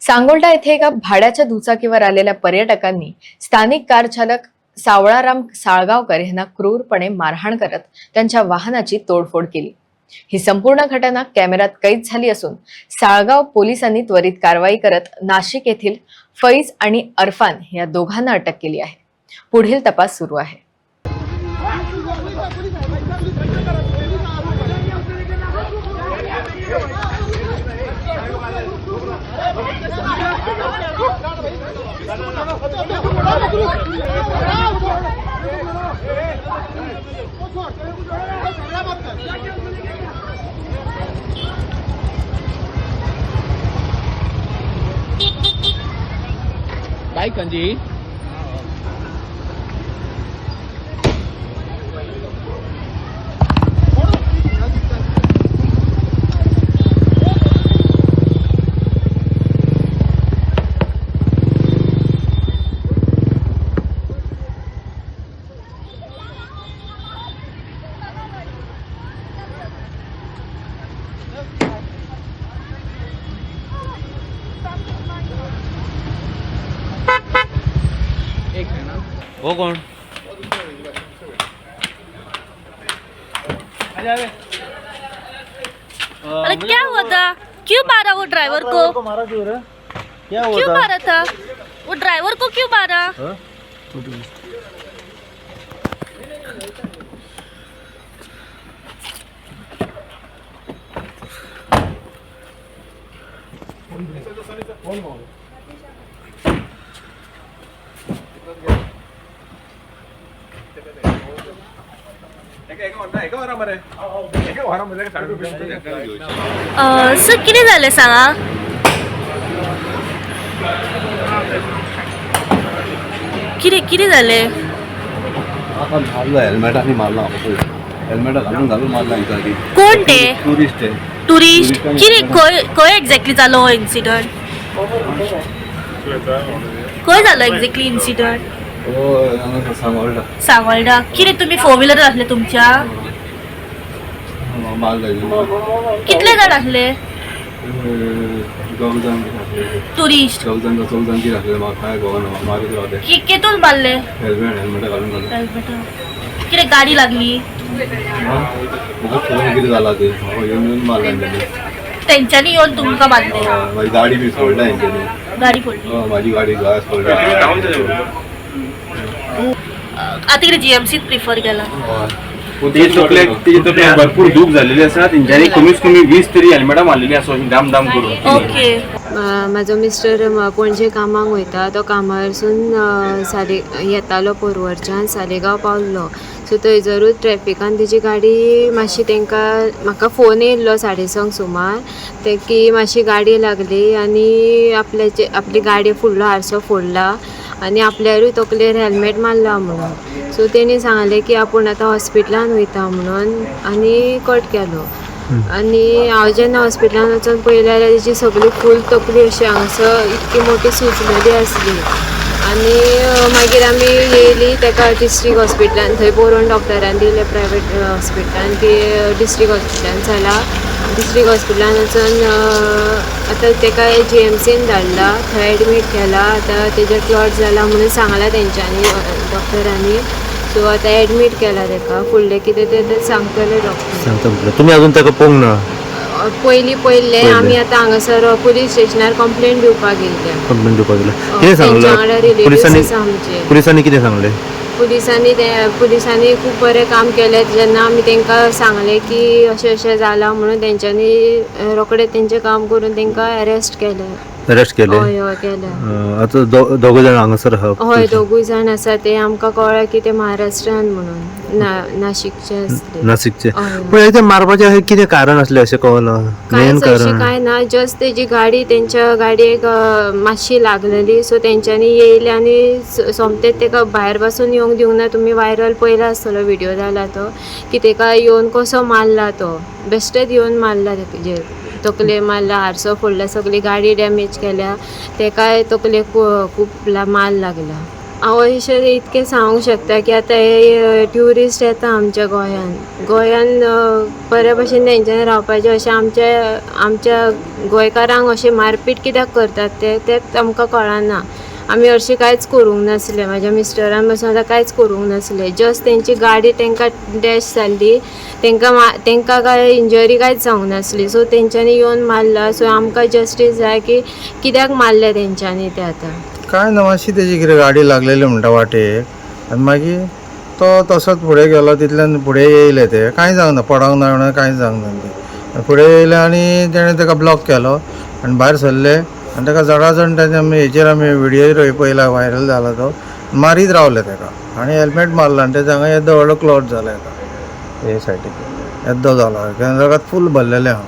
सांगोल्डा येथे एका भाड्याच्या दुचाकीवर आलेल्या पर्यटकांनी स्थानिक कार चालक सावळाराम साळगावकर यांना क्रूरपणे मारहाण करत त्यांच्या वाहनाची तोडफोड केली. ही संपूर्ण घटना कॅमेऱ्यात कैद झाली असून साळगाव पोलिसांनी त्वरित कारवाई करत नाशिक येथील फैज आणि अरफान या दोघांना अटक केली आहे. पुढील तपास सुरू आहे. काय कंजी एक वो कौन? अरे क्या हुआ था? क्यों मारा वो ड्राइवर को? मारा क्यों रे? क्या हुआ क्यों मारा था? वो ड्राइवर को क्यों मारा? हाँ? सर किती झाले सांगा? किती किती झाले? आपण मारलं हेल्मेटाने मारला हेल्मेट घालून घालून मारला आधी. कोण ते टुरिस्ट आहे. टुरिस्ट किती खंय खंय एक्झॅक्टली जालो हो इन्सिडंट खंय जालो एक्झॅक्टली इन्सिडंट हो सांगोळडा किती तुम्ही फोर व्हिलर असले तुमच्या? कितले जण असले? टुरिस्ट केतून मारले? हेल्मेट हेल्मेट घालून घालून किती गाडी लागली? त्यांच्यानी येऊन तुमका म्हाजी गाडी बी सोडला गाडी फोडली. म्हाजी गाडी सोडला आता इकडे जीएमसीत प्रिफर केला. तेजे तकलेक तेजे तकलेक भरपूर दूख झालेली आसा तेंच्यांनी कमीत कमी वीस तरी हेल्मेटां मारलेली आसा अशी दाम दाम करून. ओके म्हाजो मिस्टर पणजे कामाक वयता तो कामा वयरसून अ, साले येतालो पोरवरच्यान सालेगांव पावल्लो सो थंयसरूच ट्रॅफिकान तेजी गाडी मातशी तांकां म्हाका फोन येयल्लो साडे संक सुमार. ते की मातशी गाडी लागली आनी आपल्याचे आपली गाडी फुडलो आरसो फोडला. आनी आपल्यारूय तकलेर हेल्मेट मारला म्हणून. सो तेणी सांगलें की आपूण आतां हॉस्पिटलान वयता म्हणून आनी कट केलो. आनी हांव जेन्ना हॉस्पिटलान वचून पळयलें जाल्यार तेची सगळी फूल तकली अशी हांगासर इतकी मोठी सुजलेली आसली आनी मागीर आमी येयली ताका डिस्ट्रिक्ट हॉस्पिटलान थंय बरोवन डॉक्टरान दिलें प्रायवेट हॉस्पिटलान की डिस्ट्रिक्ट हॉस्पिटलान चला डिस्ट्रिक्ट हॉस्पिटलान वचून अ, आतां ताका जी एम सीन धाडला थंय एडमीट केला आतां तेजें क्लॉट जाला म्हणून सांगलां तेंच्यांनी डॉक्टरांनी सो आतां एडमीट केला ताका फुडलें कितें तें तें सांगतले डॉक्टर सांगता म्हटलं. तुम्ही अजून ताका पळोवंक ना पयलीं पयलें. आमी आतां हांगासर पुलीस स्टेशनार कंप्लेंट दिवपाक गेल्ले कंप्लेंट दिवपाक गेला अ, कितें तेंच्या वांगडा सांगलें आमचे. पुलिसांनी कितें सांगलें? पुलिसांनी ते पुलिसांनी खूब बरें काम केलें. जेन्ना आमी तांकां सांगलें की अशें अशें जालां म्हणून तेंच्यांनी अ, रोखडें तेंचें काम करून तांकां अरेस्ट केलें. अरेस्ट केलें. हय हय केलें अं, आतां दो- दोगूय जाण हांगासर हय दोगूय जाण आसा ते आमकां कळ्ळें की ते महाराष्ट्रान म्हणून ना नाशिकचे आसले नाशिकचे. हय. पण हें मारपाचें अशें कितें कारण असलें अशें कळना मेन कांयच अशें कारण. कांय ना जस्ट तेजी गाडी तेंच्या गाडयेक अ, मातशी लागलेली. सो तेंच्यांनी येयले आनी स- सोमतेच तेका भायरपासून येवंक दिवंक ना. तुमी व्हायरल पयला आसतलो व्हिडिओ जाला तो की तेका येवन कसो मारला तो. बेश्टेच येवन मारला तेजे तकले मारला हारसो फोडला सगळी गाडी डॅमेज केल्या. तेकाय तकलेक खूप मार लागला. हांव अशें इतकें सांगूंक शकता की आतां हे ट्युरिस्ट येता आमच्या गोंयान. गोंयान बऱ्या भशेन तेंच्यानी रावपाचें अशें आमच्या आमच्या गोंयकारांक अशें मारपीट कित्याक करतात? ते तेंच आमकां कळना. आमी हरशीं कांयच करूंक नासलें. म्हाज्या मिस्टरानपासून आतां कांयच करूंक नासलें. जस्ट तेंची गाडी तेंकां डॅश जाल्ली तेंकां मा तेंकां कांय इंजरी कांयच जावंक नासली. सो तेंच्यांनी येवन मारला. सो आमकां जस्टीस जाय की कित्याक मारलें तेंच्यांनी ते आतां? काय ना मातशी तेजी कितें गाडी लागलेली म्हणटा वाटेक आनी मागीर तो तसोच फुडें गेलो तितल्यान फुडें येयले ते. कांय जावंक ना पडोंक ना म्हणून कांय जावंक ना. ते फुडें येयले आनी तेणें ताका ब्लॉक केलो. आनी भायर सरले. आनी ताका जडा जण ताच्या हेचेर आमी व्हिडियो पयला व्हायरल जाला तो मारीत रावले ताका आनी हेल्मेट मारलो आनी तेच्या हांगा येदो व्हडलो क्लॉट जाला हेका हे सायडीक येद्दो जालो ताकात फूल भरलेलें हांव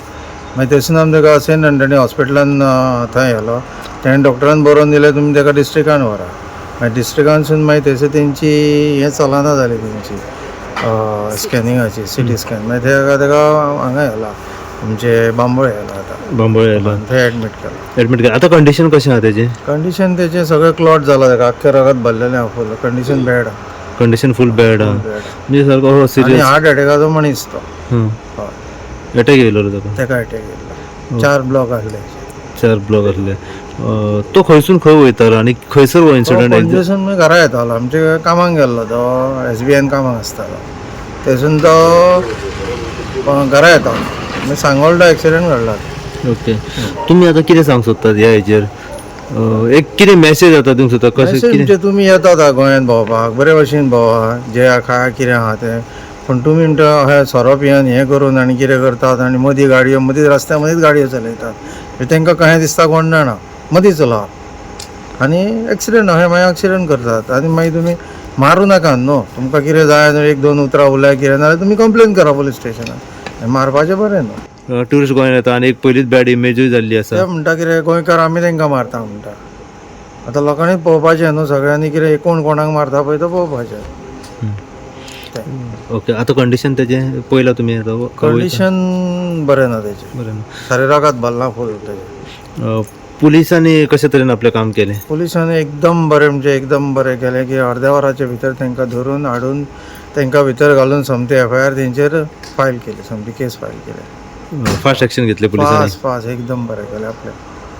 मागीर थंयसून आमी ताका सेंट अँटनी हॉस्पिटलान थंय व्हेलो तेणें डॉक्टरान बरोवन दिलें तुमी ताका डिस्ट्रिक्टान व्हरा मागीर डिस्ट्रिक्टानसून मागीर थंयसर तेंची हें चलना जाली तेंची स्कॅनिंगाची सी टी स्कॅन मागीर ताका ताका हांगा व्हेला आमचे बांबोळे व्हेला आतां बांबोळे आयला थंय एडमीट केला ऍडमिट केला आता कंडिशन कशें आहा तेजें कंडिशन तेचें सगळें क्लॉट जाला ताका आख्खे रगत भरलेलें आहा full condition bad condition full bad आहा. बॅड म्हणजे सारको आनी सिरियस हार्ट एटॅकाचो मनीस तो. एटॅक येयलो रे ताका ताका एटॅक येयल्लो चार ब्लॉक आहले चार ब्लॉक आसले अं, तो खंयसून खंय वयतालो आनी खंयसर हो इन्सिडंट पणजेसून मागीर घरा येतालो आमचे कामाक गेल्लो तो एस बी आयन कामाक आसतालो थंयसून तो अ, घरा येतालो मागीर सांगोळडा एक्सिडेंट घडला. ओके. तुमी आतां कितें सांग सोदतात ह्या हेचेर एक कितें मेसेज जाता दिवंक सोदता कशें कितें? म्हणजे तुमी येतात हा गोंयांत भोंवपाक बरे भशेन भोंवा जे खा कितें आहा तें. पूण तुमी म्हणटा सोरो पियन हें करून आनी कितें करतात आनी मदीं गाडयो मदीं रस्त्या मदींच गाडयो चलयतात. हे तांकां कहें दिसता कोण जाणा मदीं चलोवप आनी एक्सिडेंट अशें मागीर एक्सिडेंट करतात. आनी मागीर तुमी मारूं नाका न्हू तुमकां कितें जाय एक दोन उतरां उलय कितें नाल्यार तुमी कंप्लेन करा पुलीस स्टेशनार मारपाचें बरें न्हू ट्युरिस्ट गोंयांत येता आनी एक पयलीच बॅड इमेजूय जाल्ली ते आसा म्हणटा कितें गोंयकार आमी तांकां मारता म्हणटा आतां लोकांनी पळोवपाचें न्हू सगळ्यांनी कितें कोण कोणाक मारता पळय तो पळोवपाचें ओके आतां कंडिशन तेजें पयला तुमी आतां? कंडिशन बरें ना तेजें बरें ना. शरिराकात भल्ला फूल तेजें अं, पुलिसांनी कशे तरेन आपलें काम केलें? पुलिसांनी एकदम बरें म्हणजे एकदम बरें केलें की अर्द्या वराच्या भितर तांकां धरून हाडून तांकां भितर घालून समती एफ आय आर तेंचेर फायल केली समती केस फायल केली. फास्ट एक्शन घेतलें पोलिसांनी. Fast fast. एकदम बरें केलं आपल्या.